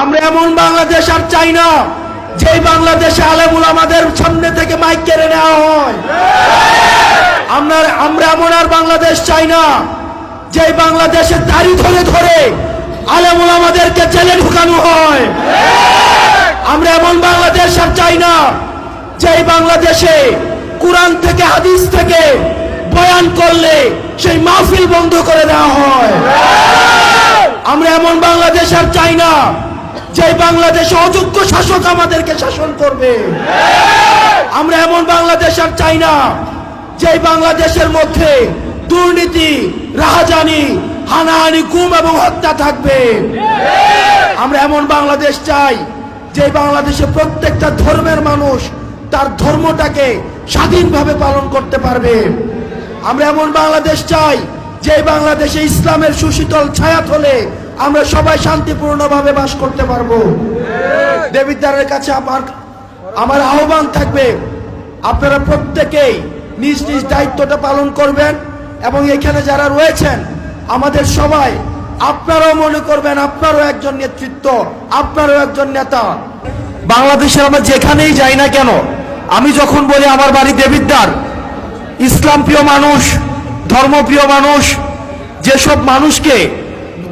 আমরা এমন বাংলাদেশ আর চাই না, যেই বাংলাদেশে আলেমুল আমাদের সামনে থেকে মাইক কেড়ে নেওয়া হয়। আমরা আমরা এমন আর বাংলাদেশ চাই না, যেই বাংলাদেশে দাড়ি ধরে ধরে আলেমুল আমাদেরকে জেলে ঢুকানো হয়। আমরা এমন বাংলাদেশ আর চাই না, যেই বাংলাদেশে কোরআন থেকে, হাদিস থেকে বয়ান করলে সেই মাহফিল বন্ধ করে দেওয়া হয়। আমরা এমন বাংলাদেশ আর চাই না যে বাংলাদেশে অযোগ্য শাসক আমাদেরকে শাসন করবে। আমরা এমন বাংলাদেশ আর চাই না যে বাংলাদেশের মধ্যে দুর্নীতি, রাহাজানি, হানাহানি, গুম এবং হত্যা থাকবে। আমরা এমন বাংলাদেশ চাই যে বাংলাদেশে প্রত্যেকটা ধর্মের মানুষ তার ধর্মটাকে স্বাধীনভাবে পালন করতে পারবে। আমরা এমন বাংলাদেশ চাই যে বাংলাদেশে ইসলামের সুশীতল ছায়া হলে আমরা সবাই শান্তিপূর্ণভাবে বাস করতে পারব। দেবিদ্বারের কাছে আমার আমার আহ্বান থাকবে, আপনারা প্রত্যেকেই নিজ নিজ দায়িত্বটা পালন করবেন এবং এখানে যারা রয়েছেন, আমাদের সবাই, আপনারাও মনে করবেন আপনারও একজন নেতৃত্ব, আপনারও একজন নেতা। বাংলাদেশের আমরা যেখানেই যাই না কেন, আমি যখন বলি আমার বাড়ি দেবিদ্বার, ইসলাম প্রিয় মানুষ, ধর্মপ্রিয় মানুষ, যেসব মানুষকে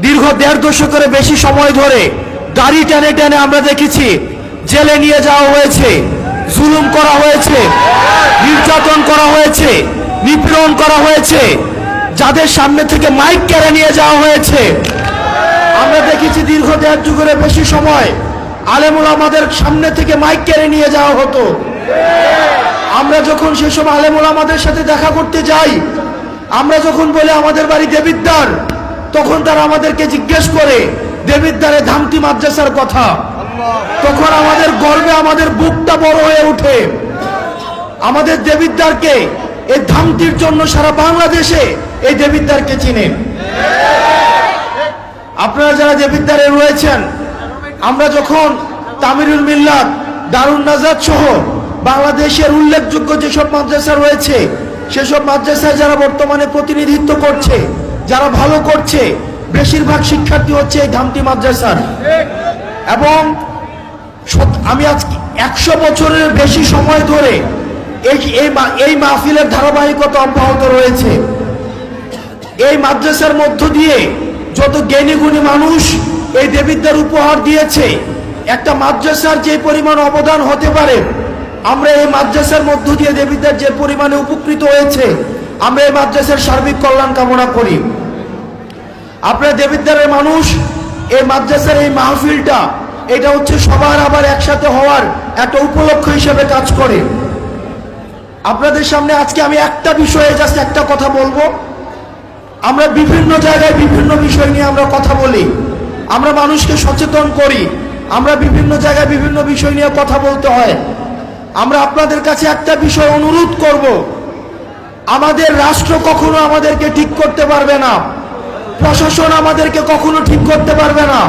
দীর্ঘ দেড় দশকের বেশি সময় ধরে গাড়ি টেনে টেনে আমরা দেখেছি, জেলে নিয়ে যাওয়া হয়েছে, জুলুম করা হয়েছে, নির্যাতন করা হয়েছে, নিপীড়ন করা হয়েছে, যাদের সামনে থেকে মাইক কেড়ে নিয়ে যাওয়া হয়েছে। আমরা দেখেছি দীর্ঘ দেড় যুগের বেশি সময় আলেমুল আমাদের সামনে থেকে মাইক কেড়ে নিয়ে যাওয়া হতো। আমরা যখন সেসব আলেমুল আমাদের সাথে দেখা করতে যাই, আমরা যখন বলে আমাদের বাড়ি দেবিদ্বার তখন তারা আমাদেরকে জিজ্ঞেস করে দেবিদ্বারে ধামতি মাদ্রাসার কথা। তখন আমাদের গর্বে আমাদের বুকটা বড় হয়ে ওঠে। আমাদের দেবিদ্বারকে এই ধামতির জন্য সারা বাংলাদেশে এই দেবিদ্বারকে চিনেন আপনারা যারা দেবিদ্বারে রয়েছেন আমরা যখন তামিরুল মিল্লাত দারুণ নাজাদ সহ বাংলাদেশের উল্লেখযোগ্য যেসব মাদ্রাসা রয়েছে সেসব মাদ্রাসায় যারা বর্তমানে প্রতিনিধিত্ব করছে যারা ভালো করছে, বেশিরভাগ শিক্ষার্থী হচ্ছে এই ধামতি মাদ্রাসার। এবং আমি আজ একশো বছরের বেশি সময় ধরে এই এই মাহফিলের ধারাবাহিকতা অব্যাহত রয়েছে। এই মাদ্রাসার মধ্য দিয়ে যত জ্ঞানী গুণী মানুষ এই দেবিদ্যার উপহার দিয়েছে, একটা মাদ্রাসার যে পরিমাণ অবদান হতে পারে, আমরা এই মাদ্রাসার মধ্য দিয়ে দেবিদ্যার যে পরিমাণে উপকৃত হয়েছে, আমরা এই মাদ্রাসার সার্বিক কল্যাণ কামনা করি। আপনার দেবিদ্বারের মানুষ, এই মাদ্রাসার এই মাহফিলটা, এটা হচ্ছে সবার আবার একসাথে হওয়ার একটা উপলক্ষ হিসেবে কাজ করে। আপনাদের সামনে আজকে আমি একটা বিষয়ে জাস্ট একটা কথা বলব। আমরা বিভিন্ন জায়গায় বিভিন্ন বিষয় নিয়ে আমরা কথা বলি। আমরা মানুষকে সচেতন করি। আমরা বিভিন্ন জায়গায় বিভিন্ন বিষয় নিয়ে কথা বলতে হয়। আমরা আপনাদের কাছে একটা বিষয় অনুরোধ করব। আমাদের রাষ্ট্র কখনো আমাদেরকে ঠিক করতে পারবে না। প্রশাসন আমাদেরকে কখনো ঠিক করতে পারবে না।